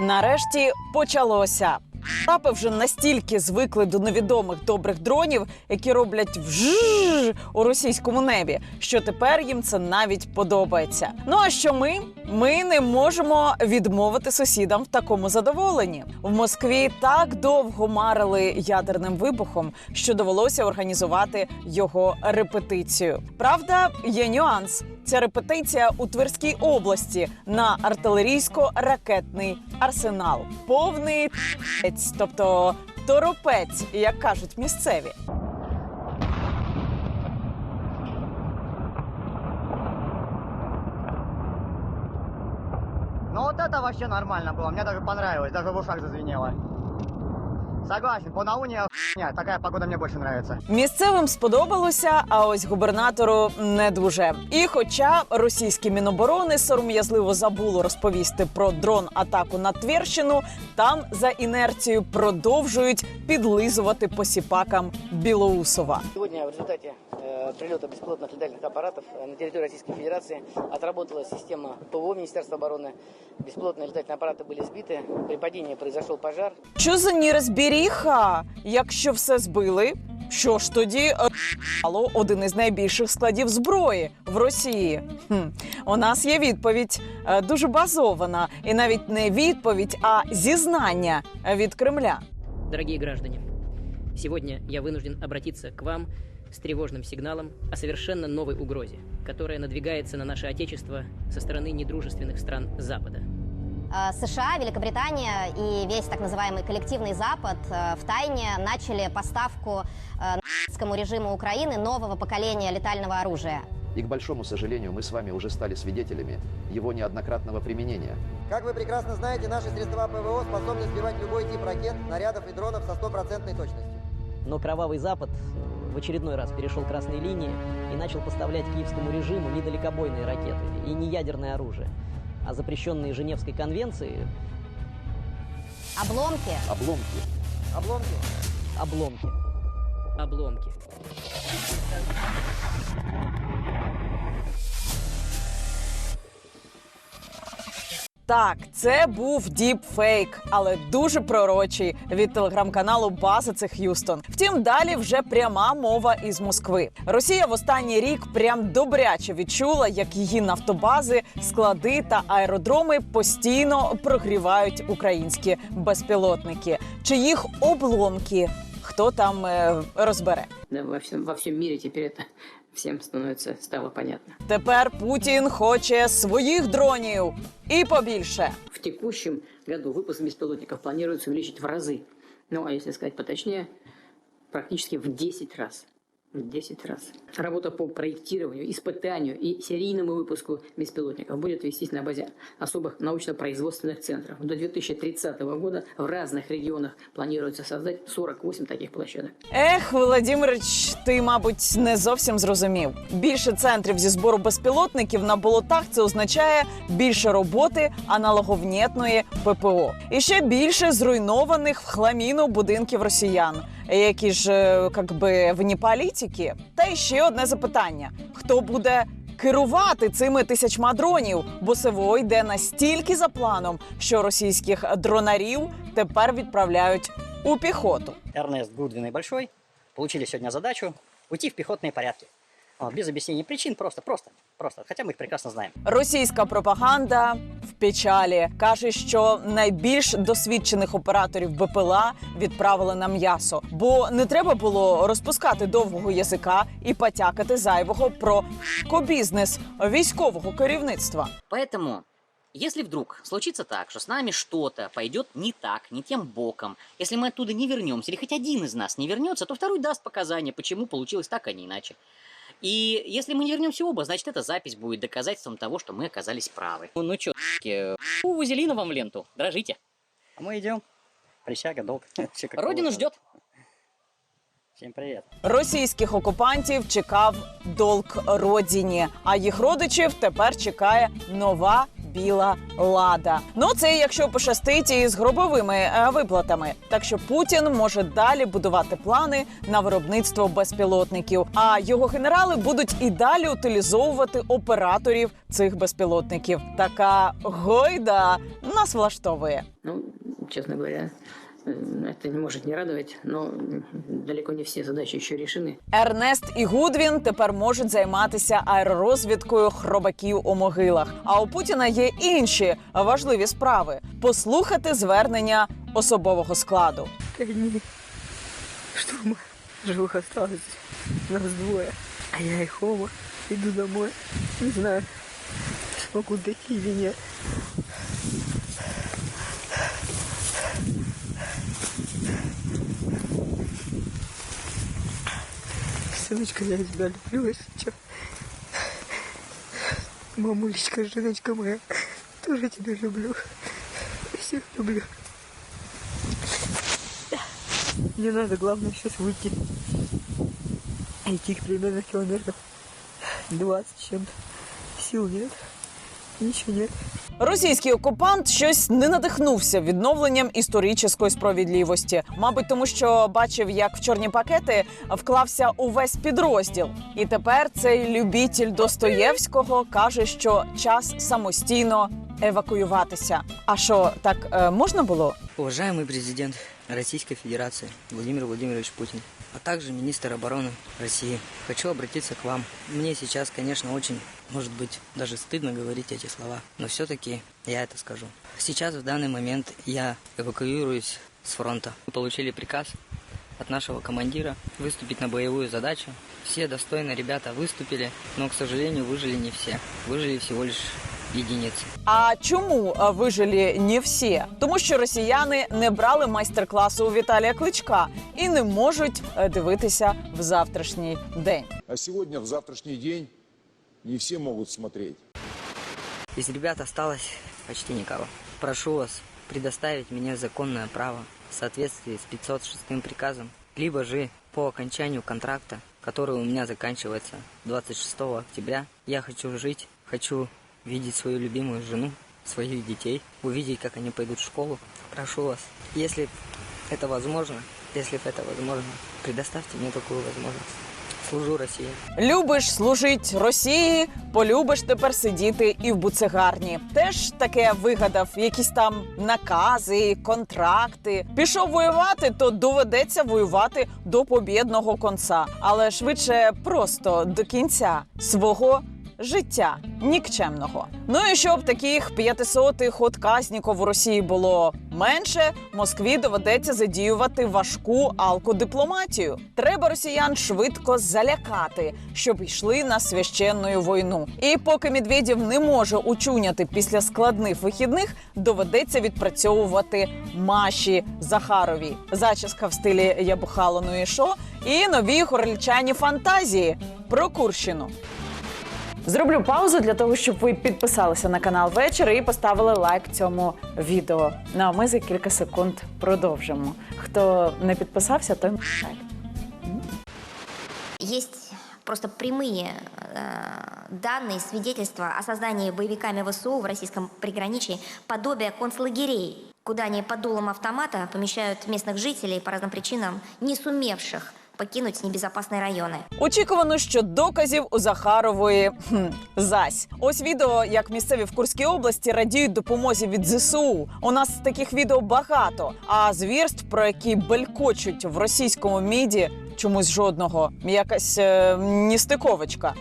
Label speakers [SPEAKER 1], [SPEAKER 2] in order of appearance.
[SPEAKER 1] Нарешті почалося. Папи вже настільки звикли до невідомих добрих дронів, які роблять вжж у російському небі, що тепер їм це навіть подобається. Ну а що ми? Ми не можемо відмовити сусідам в такому задоволенні. В Москві так довго марили ядерним вибухом, що довелося організувати його репетицію. Правда, є нюанс. Ця репетиція у Тверській області на артилерійсько-ракетний арсенал. Повний т**ець, тобто торопець, як кажуть місцеві.
[SPEAKER 2] Ну вот это вообще нормально было, мне даже понравилось, даже в ушах зазвенело. Согласен, по науні, така такая погода мені больше подобається.
[SPEAKER 1] Місцевим сподобалося, а ось губернатору не дуже. І хоча російські міноборони сором'язливо забуло розповісти про дрон-атаку на Тверщину, там за інерцією продовжують підлизувати посіпакам Білоусова.
[SPEAKER 3] Сьогодні в результате э, прилета беспилотных летательных аппаратов э, на территории Российской Федерации отработала система ПВО Министерства обороны. Беспилотные летательные аппараты были сбиты. При падении произошел пожар.
[SPEAKER 1] Що за нерозбіріха? Якщо все збили, що ж тоді стало один із найбільших складів зброї в Росії? Хм. У нас є відповідь е, дуже базована, і навіть не відповідь, а зізнання від Кремля.
[SPEAKER 4] Дорогие граждане, сегодня я вынужден обратиться к вам С тревожным сигналом о совершенно новой угрозе, которая надвигается на наше Отечество со стороны недружественных стран Запада.
[SPEAKER 5] Э, США, Великобритания и весь так называемый коллективный Запад э, в тайне начали поставку э, нацистскому режиму Украины нового поколения летального оружия.
[SPEAKER 6] И, к большому сожалению, мы с вами уже стали свидетелями его неоднократного применения.
[SPEAKER 7] Как вы прекрасно знаете, наши средства ПВО способны сбивать любой тип ракет, снарядов и дронов со стопроцентной точностью.
[SPEAKER 4] Но кровавый Запад в очередной раз перешел красные линии и начал поставлять киевскому режиму не далекобойные ракеты и не ядерное оружие, а запрещенные Женевской конвенцией
[SPEAKER 5] Обломки
[SPEAKER 6] Обломки.
[SPEAKER 7] Обломки.
[SPEAKER 4] обломки. Обломки.
[SPEAKER 1] Так, це був діпфейк, але дуже пророчий від телеграм-каналу База це Х'юстон. Втім, далі вже пряма мова із Москви. Росія в останній рік прям добряче відчула, як її нафтобази, склади та аеродроми постійно прогрівають українські безпілотники. Чи їх обломки? Хто там е, розбере?
[SPEAKER 4] Во, всем, во всем мире теперь это всем становится стало понятно.
[SPEAKER 1] Тепер Путін хоче своїх дронів і побільше.
[SPEAKER 4] В текущем году выпуск беспилотников планируется увеличить в разы. Ну, а если сказать поточнее, практически в 10 раз. В 10 раз. Работа по проектированию, испытанию и серийному выпуску беспилотников будет вестись на базе особых научно-производственных центров. До 2030 года в разных регионах планируется создать 48 таких площадок.
[SPEAKER 1] Ех, Володимирич, ти, мабуть, не зовсім зрозумів. Більше центрів зі збору безпілотників на болотах це означає більше роботи аналоговнєтної ППО. І ще більше зруйнованих в хламіну будинків росіян, які ж е, как би вні політики. Та й ще одне запитання: хто буде керувати цими тисячма дронів? Бо СВО йде настільки за планом, що російських дронарів тепер відправляють у піхоту.
[SPEAKER 8] Ернест Гудвін і Большой получили сьогодні задачу уйти в піхотні порядки Вот, без объяснений причин, просто, просто, просто. Хотя мы их прекрасно знаем.
[SPEAKER 1] Російська пропаганда в печалі каже, що найбільш досвідчених операторів БПЛА відправили на м'ясо, бо не треба було розпускати довгого язика і потякати зайвого про бізнес військового керівництва.
[SPEAKER 9] Поэтому, если вдруг случится так, что с нами что-то пойдет не так, не тем боком, если мы оттуда не вернемся, или хоть один из нас не вернется, то второй даст показания, почему получилось так, а не иначе. И если мы не вернемся оба, значит, эта запись будет доказательством того, что мы оказались правы. Ну, ну чё, у вазелина вам в ленту, дрожите.
[SPEAKER 8] А мы идем. Присяга, долг. Всё как
[SPEAKER 9] Родина
[SPEAKER 8] положено.
[SPEAKER 9] ждет.
[SPEAKER 8] Всем привет.
[SPEAKER 1] Російських окупантів чекав долг родині, а їх родичів тепер чекає нова біла лада. Ну це якщо пощастить із гробовими е, виплатами. Так що Путін може далі будувати плани на виробництво безпілотників. А його генерали будуть і далі утилізовувати операторів цих безпілотників. Така гойда нас влаштовує.
[SPEAKER 4] Ну, честно говоря, э, это не может не радовать, но м, далеко не все задачи еще решены.
[SPEAKER 1] Ернест і Гудвін тепер можуть займатися аеророзвідкою хробаків у могилах. А у Путіна є інші важливі справи: послухати звернення особового складу.
[SPEAKER 10] Они штурма живых осталось нас двое, а я и Хома иду домой. Не знаю, смогу дойти нет. Сыночка, я тебя люблю, если чё. Мамулечка, женочка моя, тоже тебя люблю. Всех люблю. Мне надо, главное, сейчас выйти. Идти примерно километров 20 с чем-то. Сил нет. Ничего нет.
[SPEAKER 1] Російський окупант щось не надихнувся відновленням історичної справедливості. Мабуть, тому що бачив, як в чорні пакети вклався увесь підрозділ. І тепер цей любітель Достоєвського каже, що час самостійно евакуюватися. А що так е, можна було?
[SPEAKER 10] Уважаємо президент Российской Федерации Владимир Владимирович Путин, а также министр обороны России, хочу обратиться к вам. Мне сейчас, конечно, очень, может быть, даже стыдно говорить эти слова, но все-таки я это скажу. Сейчас, в данный момент, я эвакуируюсь с фронта. Мы получили приказ от нашего командира выступить на боевую задачу. Все достойные ребята выступили, но, к сожалению, выжили не все. Выжили всего лишь единицы.
[SPEAKER 1] А чому е, вижили не всі? Тому що росіяни не брали майстер-класу у Віталія Кличка і не можуть е, дивитися в завтрашній день.
[SPEAKER 11] А сегодня, в завтрашний день, не все могут смотреть.
[SPEAKER 10] Из ребят осталось почти никого. Прошу вас предоставить мне законное право в соответствии с 506 приказом, либо же по окончанию контракта, который у меня заканчивается 26 октября. Я хочу жить, хочу видеть свою любимую жену, своих детей, увидеть, как они пойдут в школу. Прошу вас, если это возможно, если это возможно, предоставьте мне такую возможность. Служу России.
[SPEAKER 1] Любиш служить Росії, полюбиш тепер сидіти і в буцегарні. Теж таке вигадав, якісь там накази, контракти. Пішов воювати, то доведеться воювати до побєдного конца, але швидше просто до кінця свого. Життя нікчемного. Ну і щоб таких п'ятисотих отказніків у Росії було менше, Москві доведеться задіювати важку алкодипломатію. Треба росіян швидко залякати, щоб йшли на священну війну. І поки Медведєв не може учуняти після складних вихідних, доведеться відпрацьовувати Маші Захарові. Зачіска в стилі Я бухала, ну і шо? І нові горлічані фантазії про Курщину. Зроблю паузу для того, щоб ви підписалися на канал вечір і поставили лайк цьому відео. Ну а ми за кілька секунд продовжимо. Хто не підписався, той лайк.
[SPEAKER 5] Есть просто прямые э, данные, свидетельства о создании боевиками ВСУ в российском приграничии подобия концлагерей, куда они под дулом автомата помещают местных жителей по разным причинам, не сумевших покинуть небезопасные районы.
[SPEAKER 1] Очікувано, що доказів у Захарової хм, зась. Ось відео, як місцеві в Курській області радіють допомозі від ЗСУ. У нас таких відео багато. А звірств, про які белькочуть в російському міді, чомусь жодного. Якась е, ністиковочка.